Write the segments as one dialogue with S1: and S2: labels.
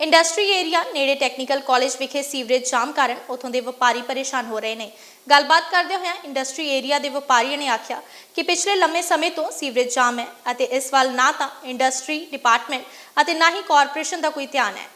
S1: Industry area ਨੇੜੇ technical college ਵਿਖੇ sewerage jam ਕਾਰਨ ਉਥੋਂ ਦੇ ਵਪਾਰੀ ਪਰੇਸ਼ਾਨ ਹੋ ਰਹੇ ਨੇ। ਗੱਲਬਾਤ ਕਰਦੇ ਹੋਇਆ ਇੰਡਸਟਰੀ ਏਰੀਆ ਦੇ ਵਪਾਰੀਆਂ ਨੇ ਆਖਿਆ ਕਿ ਪਿਛਲੇ ਲੰਮੇ ਸਮੇਂ ਤੋਂ ਸੀਵਰੇਜ ਜਾਮ ਹੈ ਅਤੇ ਇਸ ਵੱਲ ਨਾ ਤਾਂ ਇੰਡਸਟਰੀ, ਡਿਪਾਰਟਮੈਂਟ ਅਤੇ ਨਾ ਹੀ ਕਾਰਪੋਰੇਸ਼ਨ ਦਾ ਕੋਈ ਧਿਆਨ ਹੈ।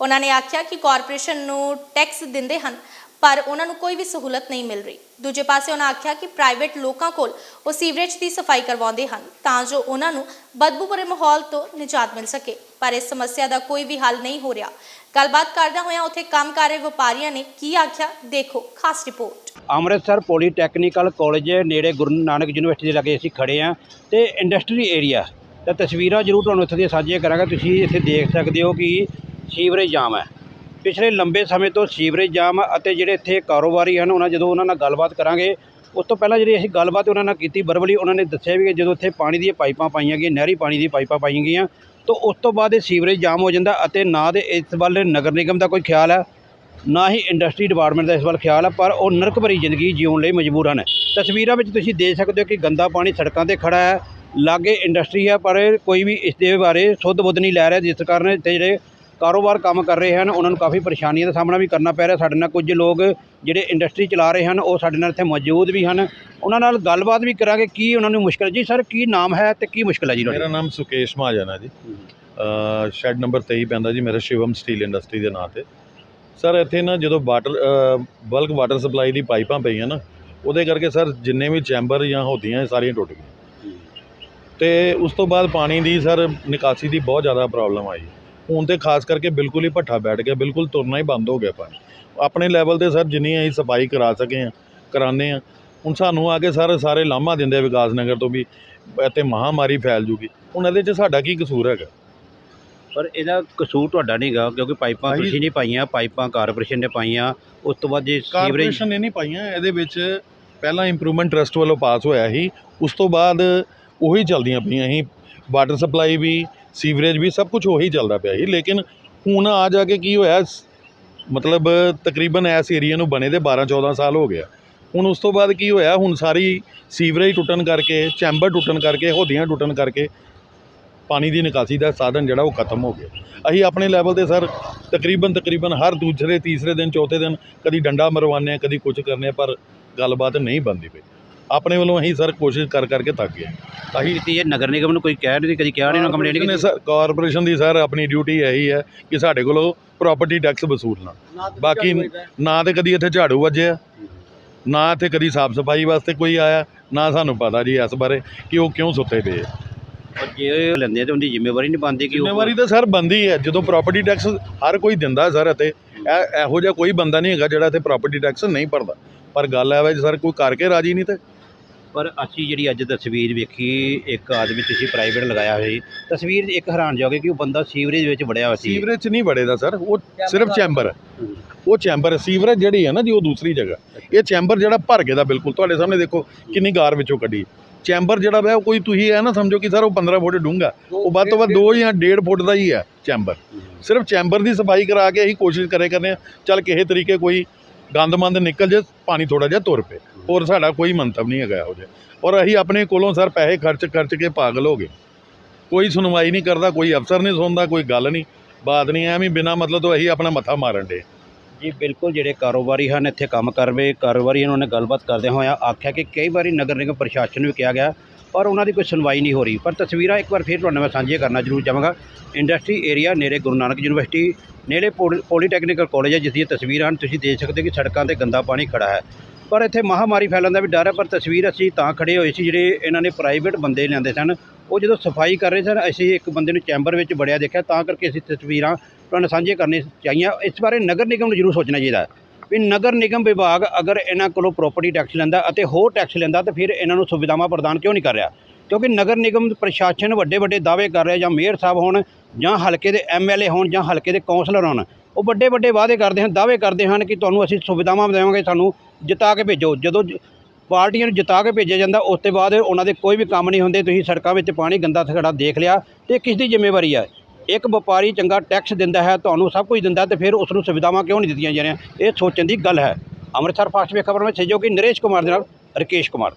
S1: ਉਹਨਾਂ ਨੇ ਆਖਿਆ ਕਿ ਕਾਰਪੋਰੇਸ਼ਨ ਨੂੰ ਟੈਕਸ ਦਿੰਦੇ ਹਨ, ਪਰ ਉਹਨਾਂ ਨੂੰ ਕੋਈ ਵੀ ਸਹੂਲਤ ਨਹੀਂ ਮਿਲ ਰਹੀ। ਦੂਜੇ ਪਾਸੇ ਉਹਨਾਂ ਆਖਿਆ ਕਿ ਪ੍ਰਾਈਵੇਟ ਲੋਕਾਂ ਕੋਲ ਉਹ ਸੀਵਰੇਜ ਦੀ ਸਫ਼ਾਈ ਕਰਵਾਉਂਦੇ ਹਨ, ਤਾਂ ਜੋ ਉਹਨਾਂ ਨੂੰ ਬਦਬੂ ਭਰੇ ਮਾਹੌਲ ਤੋਂ ਨਿਜਾਤ ਮਿਲ ਸਕੇ। ਪਰ ਇਸ ਸਮੱਸਿਆ ਦਾ ਕੋਈ ਵੀ ਹੱਲ ਨਹੀਂ ਹੋ ਰਿਹਾ। ਗੱਲਬਾਤ ਕਰਦਿਆਂ ਹੋਇਆ ਉੱਥੇ ਕੰਮ ਕਰ ਰਹੇ ਵਪਾਰੀਆਂ ਨੇ ਕੀ ਆਖਿਆ, ਦੇਖੋ ਖਾਸ ਰਿਪੋਰਟ।
S2: ਅੰਮ੍ਰਿਤਸਰ ਪੋਲੀਟੈਕਨੀਕਲ ਕਾਲਜ ਨੇੜੇ ਗੁਰੂ ਨਾਨਕ ਯੂਨੀਵਰਸਿਟੀ ਦੇ ਲਾਗੇ ਅਸੀਂ ਖੜੇ ਆ ਤੇ ਇੰਡਸਟਰੀ ਏਰੀਆ ਤਾਂ ਤਸਵੀਰਾਂ ਜ਼ਰੂਰ ਤੁਹਾਨੂੰ ਇੱਥੇ ਦੀਆਂ ਸਾਂਝੀਆਂ ਕਰਾਂਗਾ। ਤੁਸੀਂ ਇੱਥੇ ਦੇਖ ਸਕਦੇ ਹੋ ਕਿ ਸੀਵਰੇਜ ਜਾਮ ਹੈ। ਪਿਛਲੇ ਲੰਬੇ ਸਮੇਂ ਤੋਂ ਸੀਵਰੇਜ ਜਾਮ ਅਤੇ ਜਿਹੜੇ ਇੱਥੇ ਕਾਰੋਬਾਰੀ ਹਨ, ਉਹਨਾਂ ਜਦੋਂ ਉਹਨਾਂ ਨਾਲ ਗੱਲਬਾਤ ਕਰਾਂਗੇ, ਉਸ ਤੋਂ ਪਹਿਲਾਂ ਜਿਹੜੀ ਅਸੀਂ ਗੱਲਬਾਤ ਉਹਨਾਂ ਨਾਲ ਕੀਤੀ, ਬਰਬਲੀ ਉਹਨਾਂ ਨੇ ਦੱਸਿਆ ਵੀ ਕਿ ਜਦੋਂ ਇੱਥੇ ਪਾਣੀ ਦੀਆਂ ਪਾਈਪਾਂ ਪਾਈਆਂ ਗਈਆਂ, ਨਹਿਰੀ ਪਾਣੀ ਦੀਆਂ ਪਾਈਪਾਂ ਪਾਈਆਂ ਗਈਆਂ, ਤਾਂ ਉਸ ਤੋਂ ਬਾਅਦ ਇਹ ਸੀਵਰੇਜ ਜਾਮ ਹੋ ਜਾਂਦਾ ਅਤੇ ਨਾ ਦੇ ਇਸ ਵੱਲ ਨਗਰ ਨਿਗਮ ਦਾ ਕੋਈ ਖਿਆਲ ਹੈ, ਨਾ ਹੀ ਇੰਡਸਟਰੀ ਡਿਪਾਰਟਮੈਂਟ ਦਾ ਇਸ ਵੱਲ ਖਿਆਲ ਹੈ, ਪਰ ਉਹ ਨਰਕ ਭਰੀ ਜ਼ਿੰਦਗੀ ਜਿਉਣ ਲਈ ਮਜਬੂਰ ਹਨ। ਤਸਵੀਰਾਂ ਵਿੱਚ ਤੁਸੀਂ ਦੇਖ ਸਕਦੇ ਹੋ ਕਿ ਗੰਦਾ ਪਾਣੀ ਸੜਕਾਂ ਤੇ ਖੜਾ ਹੈ, ਲਾਗੇ ਇੰਡਸਟਰੀ ਹੈ, ਪਰ ਕੋਈ ਵੀ ਇਸ ਦੇ ਬਾਰੇ ਸੁੱਧ ਬੁੱਧ ਨਹੀਂ ਲੈ ਰਿਹਾ, ਜਿਸ ਕਾਰਨ ਇੱਥੇ ਜਿਹੜੇ ਕਾਰੋਬਾਰ ਕੰਮ ਕਰ ਰਹੇ ਹਨ, ਉਹਨਾਂ ਨੂੰ ਕਾਫੀ ਪਰੇਸ਼ਾਨੀਆਂ ਦਾ ਸਾਹਮਣਾ ਵੀ ਕਰਨਾ ਪੈ ਰਿਹਾ। ਸਾਡੇ ਨਾਲ ਕੁਝ ਲੋਕ ਜਿਹੜੇ ਇੰਡਸਟਰੀ ਚਲਾ ਰਹੇ ਹਨ, ਉਹ ਸਾਡੇ ਨਾਲ ਇੱਥੇ ਮੌਜੂਦ ਵੀ ਹਨ। ਉਹਨਾਂ ਨਾਲ ਗੱਲਬਾਤ ਵੀ ਕਰਾਂਗੇ, ਕੀ ਉਹਨਾਂ ਨੂੰ ਮੁਸ਼ਕਲ ਜੀ ਸਰ, ਕੀ ਨਾਮ ਹੈ ਤੇ ਕੀ ਮੁਸ਼ਕਲ ਹੈ ਜੀ
S3: ਮੇਰਾ ਨਾਮ ਸੁਕੇਸ਼ ਮਹਾਜਨ ਹੈ ਜੀ। ਸ਼ੈੱਡ ਨੰਬਰ 23 ਪੈਂਦਾ ਜੀ, ਮੇਰਾ ਸ਼ਿਵਮ ਸਟੀਲ ਇੰਡਸਟਰੀ ਦੇ ਨਾਂ ਤੇ। ਸਰ, ਇੱਥੇ ਨਾ ਜਦੋਂ ਵਾਟਰ ਬਲਕ ਵਾਟਰ ਸਪਲਾਈ ਦੀ ਪਾਈਪਾਂ ਪਈਆਂ ਨਾ, ਉਹਦੇ ਕਰਕੇ ਸਰ ਜਿੰਨੇ ਵੀ ਚੈਂਬਰ ਜਾਂ ਹੋਦੀਆਂ ਸਾਰੀਆਂ ਟੁੱਟ ਗਈਆਂ। ਤੇ ਉਸ ਤੋਂ ਬਾਅਦ ਪਾਣੀ ਦੀ ਸਰ ਨਿਕਾਸੀ ਦੀ ਬਹੁਤ ਜ਼ਿਆਦਾ ਪ੍ਰੋਬਲਮ ਆਈ। ਹੁਣ ਤੇ ਖਾਸ ਕਰਕੇ ਬਿਲਕੁਲ ਹੀ ਭੱਠਾ ਬੈਠ ਗਿਆ ਬਿਲਕੁਲ ਤੁਰਨਾ ਹੀ ਬੰਦ ਹੋ ਗਿਆ ਪਾਣੀ। ਆਪਣੇ ਲੈਵਲ ਤੇ ਸਰ ਜਿੰਨੀ ਅਸੀਂ ਸਫ਼ਾਈ ਕਰਾ ਸਕੇ ਆ ਕਰਾਉਂਦੇ ਆ ਹੁਣ ਸਾਨੂੰ ਆ ਕੇ ਸਰ ਸਾਰੇ ਲਾਮਾ ਦਿੰਦੇ ਆ ਵਿਕਾਸ ਨਗਰ ਤੋਂ ਵੀ ਇੱਥੇ ਮਹਾਮਾਰੀ ਫੈਲ ਜੂਗੀ ਹੁਣ ਇਹਦੇ 'ਚ ਸਾਡਾ ਕੀ ਕਸੂਰ ਹੈਗਾ?
S2: ਪਰ ਇਹਦਾ ਕਸੂਰ ਤੁਹਾਡਾ ਨਹੀਂਗਾ ਕਿਉਂਕਿ ਪਾਈਪਾਂ ਤੁਸੀਂ ਨਹੀਂ ਪਾਈਆਂ ਪਾਈਪਾਂ ਕਾਰਪੋਰੇਸ਼ਨ ਨੇ ਪਾਈਆਂ ਉਸ ਤੋਂ ਬਾਅਦ ਜੇ ਸੀਵਰੇਜ
S3: ਕਾਰਪੋਰੇਸ਼ਨ ਨੇ ਨਹੀਂ ਪਾਈਆਂ ਇਹਦੇ ਵਿੱਚ ਪਹਿਲਾਂ ਇੰਪਰੂਵਮੈਂਟ ਟਰਸਟ ਵੱਲੋਂ ਪਾਸ ਹੋਇਆ ਸੀ ਉਸ ਤੋਂ ਬਾਅਦ ਉਹੀ ਚੱਲਦੀਆਂ ਪਈਆਂ ਸੀ ਵਾਟਰ ਸਪਲਾਈ ਵੀ ਸੀਵਰੇਜ ਵੀ ਸਭ ਕੁਝ ਉਹੀ ਚੱਲਦਾ ਪਿਆ ਸੀ, ਲੇਕਿਨ ਹੁਣ ਆ ਜਾ ਕੇ ਕੀ ਹੋਇਆ ਮਤਲਬ ਤਕਰੀਬਨ ਇਸ ਏਰੀਆ ਨੂੰ ਬਣੇ ਦੇ 12 14 ਸਾਲ ਹੋ ਗਿਆ ਹੁਣ ਉਸ ਤੋਂ ਬਾਅਦ ਕੀ ਹੋਇਆ, ਹੁਣ ਸਾਰੀ ਸੀਵਰੇਜ ਟੁੱਟਣ ਕਰਕੇ, ਚੈਂਬਰ ਟੁੱਟਣ ਕਰਕੇ, ਹੋਦੀਆਂ ਟੁੱਟਣ ਕਰਕੇ ਪਾਣੀ ਦੀ ਨਿਕਾਸੀ ਦਾ ਸਾਧਨ ਜਿਹੜਾ ਉਹ ਖਤਮ ਹੋ ਗਿਆ। ਅਸੀਂ ਆਪਣੇ ਲੈਵਲ ਤੇ ਸਰ ਤਕਰੀਬਨ ਤਕਰੀਬਨ ਹਰ ਦੂਸਰੇ, ਤੀਸਰੇ ਦਿਨ, ਚੌਥੇ ਦਿਨ ਕਦੀ ਡੰਡਾ ਮਰਵਾਉਂਦੇ ਹਾਂ, ਕਦੀ ਕੁਝ ਕਰਨੇ ਪਰ ਗੱਲਬਾਤ ਨਹੀਂ ਬਣਦੀ ਪਈ। ਆਪਣੇ ਵੱਲੋਂ ਅਸੀਂ ਸਰ ਕੋਸ਼ਿਸ਼ ਕਰ ਕਰਕੇ ਥੱਕ ਗਏ।
S2: ਅਸੀਂ ਕੀਤੀ ਹੈ ਨਗਰ ਨਿਗਮ ਨੂੰ ਕੋਈ ਕਹਿ ਨਹੀਂ ਕਦੀ ਕਿਹਾ ਨਹੀਂ ਨਾ ਕੰਪਲੇਂਟ
S3: ਕਾਰਪੋਰੇਸ਼ਨ ਨੇ
S2: ਕੀਤੀ?
S3: ਸਰ ਕਾਰਪੋਰੇਸ਼ਨ ਦੀ ਸਰ ਆਪਣੀ ਡਿਊਟੀ ਇਹੀ ਹੈ ਕਿ ਸਾਡੇ ਕੋਲੋਂ ਪ੍ਰਾਪਰਟੀ ਟੈਕਸ ਵਸੂਲਣਾ ਬਾਕੀ ਨਾ ਤੇ ਕਦੀ ਇੱਥੇ ਝਾੜੂ ਵੱਜਿਆ ਨਾ ਇੱਥੇ ਕਦੀ ਸਾਫ਼ ਸਫ਼ਾਈ ਵਾਸਤੇ ਕੋਈ ਆਇਆ ਨਾ ਸਾਨੂੰ ਪਤਾ ਜੀ ਇਸ ਬਾਰੇ ਕਿ ਉਹ ਕਿਉਂ ਸੁੱਤੇ ਪਏ
S2: ਜੇ ਲੈਂਦੇ ਤਾਂ ਉਹਦੀ ਜ਼ਿੰਮੇਵਾਰੀ ਨਹੀਂ ਬਣਦੀ ਕਿ ਉਹ
S3: ਜ਼ਿੰਮੇਵਾਰੀ ਤਾਂ ਸਰ ਬੰਦੀ ਹੈ ਜਦੋਂ ਪ੍ਰਾਪਰਟੀ ਟੈਕਸ ਹਰ ਕੋਈ ਦਿੰਦਾ ਸਰ ਅਤੇ ਇਹ- ਇਹੋ ਜਿਹਾ ਕੋਈ ਬੰਦਾ ਨਹੀਂ ਹੈਗਾ ਜਿਹੜਾ ਇੱਥੇ ਪ੍ਰਾਪਰਟੀ ਟੈਕਸ ਨਹੀਂ ਭਰਦਾ। ਪਰ ਗੱਲ ਇਹ ਵਾ ਜੀ ਸਰ ਕੋਈ ਕਰਕੇ ਰਾਜੀ ਨਹੀਂ ਤੇ।
S2: ਪਰ ਅਸੀਂ ਜਿਹੜੀ ਅੱਜ ਤਸਵੀਰ ਵੇਖੀ ਇੱਕ ਆਦਮੀ ਤੁਸੀਂ ਪ੍ਰਾਈਵੇਟ ਲਗਾਇਆ ਹੋਇਆ ਸੀ ਤਸਵੀਰ ਇੱਕ ਹੈਰਾਨ ਜਾਓਗੇ ਕਿ ਉਹ ਬੰਦਾ ਸੀਵਰੇਜ ਵਿੱਚ ਵੜਿਆ ਹੋਇਆ ਸੀ।
S3: ਸੀਵਰੇਜ 'ਚ ਨਹੀਂ ਵੜੇਦਾ ਸਰ ਉਹ ਸਿਰਫ ਚੈਂਬਰ ਹੈ ਉਹ ਚੈਂਬਰ ਸੀਵਰੇਜ ਜਿਹੜੀ ਹੈ ਨਾ ਜੀ ਉਹ ਦੂਸਰੀ ਜਗ੍ਹਾ। ਇਹ ਚੈਂਬਰ ਜਿਹੜਾ ਭਰ ਗਿਆ ਦਾ ਬਿਲਕੁਲ ਤੁਹਾਡੇ ਸਾਹਮਣੇ ਦੇਖੋ ਕਿੰਨੀ ਗਾਰ ਵਿੱਚੋਂ ਕੱਢੀ। ਚੈਂਬਰ ਜਿਹੜਾ ਵਾ ਉਹ ਕੋਈ ਤੁਸੀਂ ਇਹ ਨਾ ਸਮਝੋ ਕਿ ਸਰ ਉਹ 15 ਫੁੱਟ ਡੂੰਘਾ। ਉਹ ਵੱਧ ਤੋਂ ਵੱਧ 2 ਜਾਂ 1.5 ਫੁੱਟ ਦਾ ਹੀ ਹੈ ਚੈਂਬਰ ਸਿਰਫ ਚੈਂਬਰ ਦੀ ਸਫ਼ਾਈ ਕਰਾ ਕੇ ਅਸੀਂ ਕੋਸ਼ਿਸ਼ ਕਰੇ ਕਰਨੇ ਆ ਚੱਲ ਕਿਸੇ ਤਰੀਕੇ ਕੋਈ ਗੰਦਮੰਦ ਨਿਕਲ ਜੇ, ਪਾਣੀ ਥੋੜਾ ਜਿਹਾ ਤੁਰ ਪਏ। ਔਰ ਸਾਡਾ ਕੋਈ ਮੰਤਵ ਨਹੀਂ ਹੈਗਾ ਇਹੋ ਜਿਹਾ। ਔਰ ਅਸੀਂ ਆਪਣੇ ਕੋਲੋਂ ਸਰ ਪੈਸੇ ਖਰਚ ਖਰਚ ਕੇ ਪਾਗਲ ਹੋ ਗਏ। ਕੋਈ ਸੁਣਵਾਈ ਨਹੀਂ ਕਰਦਾ, ਕੋਈ ਅਫਸਰ ਨਹੀਂ ਸੁਣਦਾ, ਕੋਈ ਗੱਲ ਨਹੀਂ। ਬਾਤ ਨਹੀਂ, ਐਵੇਂ ਬਿਨਾ ਮਤਲਬ ਤੋਂ ਅਸੀਂ ਆਪਣਾ ਮੱਥਾ ਮਾਰਨ ਦੇ।
S2: ਜੀ, ਬਿਲਕੁਲ ਜਿਹੜੇ ਕਾਰੋਬਾਰੀ ਹਨ, ਇੱਥੇ ਕੰਮ ਕਰ ਰਹੇ। ਕਾਰੋਬਾਰੀ ਉਹਨਾਂ ਨੇ ਗੱਲਬਾਤ ਕਰਦੇ ਹੋਇਆ ਆਖਿਆ ਕਿ ਕਈ ਵਾਰੀ ਨਗਰ ਨਿਗਮ ਪ੍ਰਸ਼ਾਸਨ ਨੂੰ ਵੀ ਕਿਹਾ ਗਿਆ ਪਰ ਉਹਨਾਂ ਦੀ ਕੋਈ ਸੁਣਵਾਈ ਨਹੀਂ ਹੋ ਰਹੀ। ਪਰ ਤਸਵੀਰਾਂ ਇੱਕ ਵਾਰ ਫਿਰ ਤੁਹਾਨੂੰ ਮੈਂ ਸਾਂਝੀਆਂ ਕਰਨਾ ਜ਼ਰੂਰ ਚਾਹਾਂਗਾ। ਇੰਡਸਟਰੀ ਏਰੀਆ ਨੇੜੇ ਗੁਰੂ ਨਾਨਕ ਯੂਨੀਵਰਸਿਟੀ, ਨੇੜੇ ਪੋਲੀ- ਪੋਲੀਟੈਕਨੀਕਲ ਕਾਲਜ ਹੈ ਜਿਸ ਦੀਆਂ ਤਸਵੀਰਾਂ ਹਨ। ਤੁਸੀਂ ਦੇਖ ਸਕਦੇ ਹੋ ਕਿ ਸੜਕਾਂ ਤੇ ਗੰਦਾ ਪਾਣੀ ਖੜਾ ਹੈ। ਪਰ ਇੱਥੇ ਮਹਾਮਾਰੀ ਫੈਲਣ ਦਾ ਵੀ ਡਰ ਹੈ, ਪਰ ਤਸਵੀਰ ਅਸੀਂ ਤਾਂ ਖੜੇ ਹੋਏ ਸੀ ਜਿਹੜੇ ਇਹਨਾਂ ਨੇ ਪ੍ਰਾਈਵੇਟ ਬੰਦੇ ਲਿਆਂਦੇ ਸਨ। ਉਹ ਜਦੋਂ ਸਫ਼ਾਈ ਕਰ ਰਹੇ ਸਨ, ਅਸੀਂ ਇੱਕ ਬੰਦੇ ਨੂੰ ਚੈਂਬਰ ਵਿੱਚ ਬੜਿਆ ਦੇਖਿਆ। ਤਾਂ ਕਰਕੇ ਅਸੀਂ ਤਸਵੀਰਾਂ ਤੁਹਾਨੂੰ ਸਾਂਝੀਆਂ ਕਰਨੀਆਂ ਚਾਹੀਆਂ। ਇਸ ਬਾਰੇ ਨਗਰ ਨਿਗਮ ਨੂੰ ਜ਼ਰੂਰ ਸੋਚਣਾ ਚਾਹੀਦਾ ਹੈ। ਵੀ ਨਗਰ ਨਿਗਮ ਵਿਭਾਗ ਅਗਰ ਇਹਨਾਂ ਕੋਲੋਂ ਪ੍ਰੋਪਰਟੀ ਟੈਕਸ ਲੈਂਦਾ ਅਤੇ ਹੋਰ ਟੈਕਸ ਲੈਂਦਾ ਤਾਂ ਫਿਰ ਇਹਨਾਂ ਨੂੰ ਸੁਵਿਧਾਵਾਂ ਪ੍ਰਦਾਨ ਕਿਉਂ ਨਹੀਂ ਕਰ ਰਿਹਾ? ਕਿਉਂਕਿ ਨਗਰ ਨਿਗਮ ਪ੍ਰਸ਼ਾਸਨ ਵੱਡੇ ਵੱਡੇ ਦਾਅਵੇ ਕਰ ਰਿਹਾ ਜਾਂ ਮੇਅਰ ਸਾਹਿਬ ਹੋਣ ਜਾਂ ਹਲਕੇ ਦੇ ਐਮਐਲਏ ਹੋਣ ਜਾਂ ਹਲਕੇ ਦੇ ਕੌਂਸਲਰ ਹੋਣ, ਉਹ ਵੱਡੇ ਵੱਡੇ ਵਾਅਦੇ ਕਰਦੇ ਹਨ, ਦਾਅਵੇ ਕਰਦੇ ਹਨ ਕਿ ਤੁਹਾਨੂੰ ਅਸੀਂ ਸੁਵਿਧਾਵਾਂ ਦੇਵਾਂਗੇ, ਸਾਨੂੰ ਜਿਤਾ ਕੇ ਭੇਜੋ। ਜਦੋਂ ਪਾਰਟੀਆਂ ਨੂੰ ਜਿਤਾ ਕੇ ਭੇਜਿਆ ਜਾਂਦਾ, ਉਸ ਤੋਂ ਬਾਅਦ ਉਹਨਾਂ ਦੇ ਕੋਈ ਵੀ ਕੰਮ ਨਹੀਂ ਹੁੰਦੇ, ਤੁਸੀਂ ਸੜਕਾਂ ਵਿੱਚ ਪਾਣੀ ਗੰਦਾ ਖੜਾ ਦੇਖ ਲਿਆ ਤੇ ਕਿਸ ਦੀ ਜ਼ਿੰਮੇਵਾਰੀ ਹੈ? ਇੱਕ ਵਪਾਰੀ ਚੰਗਾ ਟੈਕਸ ਦਿੰਦਾ ਹੈ, ਤੁਹਾਨੂੰ ਸਭ ਕੁਝ ਦਿੰਦਾ ਤੇ ਫਿਰ ਉਸ ਨੂੰ ਸੁਵਿਧਾਵਾਂ ਕਿਉਂ ਨਹੀਂ ਦਿੱਤੀਆਂ ਜਾ ਰਹੀਆਂ? ਇਹ ਸੋਚਣ ਦੀ ਗੱਲ ਹੈ। ਅੰਮ੍ਰਿਤਸਰ ਫਾਸਟ ਵੇ ਖਬਰ ਵਿੱਚ ਸਹਿਯੋਗੀ ਨਰੇਸ਼ ਕੁਮਾਰ ਦੇ ਨਾਲ ਰਕੇਸ਼ ਕੁਮਾਰ।